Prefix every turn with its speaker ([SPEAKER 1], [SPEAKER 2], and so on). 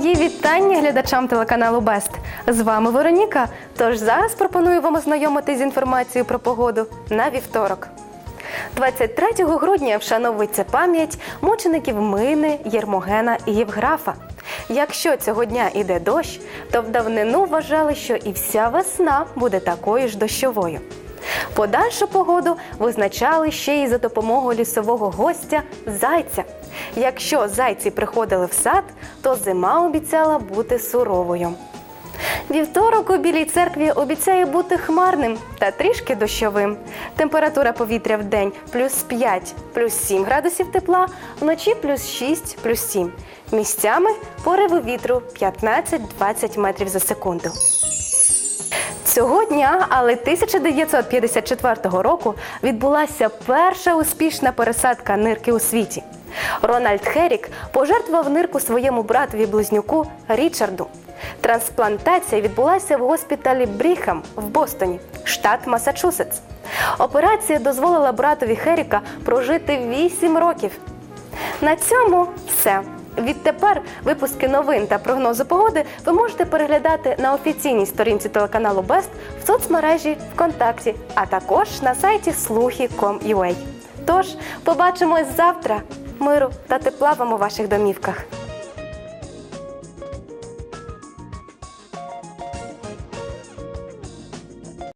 [SPEAKER 1] вітання глядачам телеканалу Бест. З вами Вероніка. Тож зараз пропоную вам ознайомитись з інформацією про погоду на вівторок. 23 грудня вшановується пам'ять мучеників Мини, Єрмогена і Євграфа. Якщо цього дня іде дощ, то в давнину вважали, що і вся весна буде такою ж дощовою. Подальшу погоду визначали ще й за допомогою лісового гостя зайця. Якщо зайці приходили в сад, то зима обіцяла бути суровою. Вівторок у Білій церкві обіцяє бути хмарним та трішки дощовим. Температура повітря в день плюс 5, плюс 7 градусів тепла, вночі плюс 6, плюс 7. Місцями пориви вітру 15-20 метрів за секунду. Цього дня, але 1954 року, відбулася перша успішна пересадка нирки у світі. Рональд Херік пожертвував нирку своєму братові близнюку Річарду. Трансплантація відбулася в госпіталі Бріхам в Бостоні, штат Масачусетс. Операція дозволила братові Херіка прожити 8 років. На цьому все. Відтепер випуски новин та прогнозу погоди ви можете переглядати на офіційній сторінці телеканалу Бест в соцмережі ВКонтакті, а також на сайті слухи.com.ua. Тож побачимось завтра. Миру та тепла вам у ваших домівках.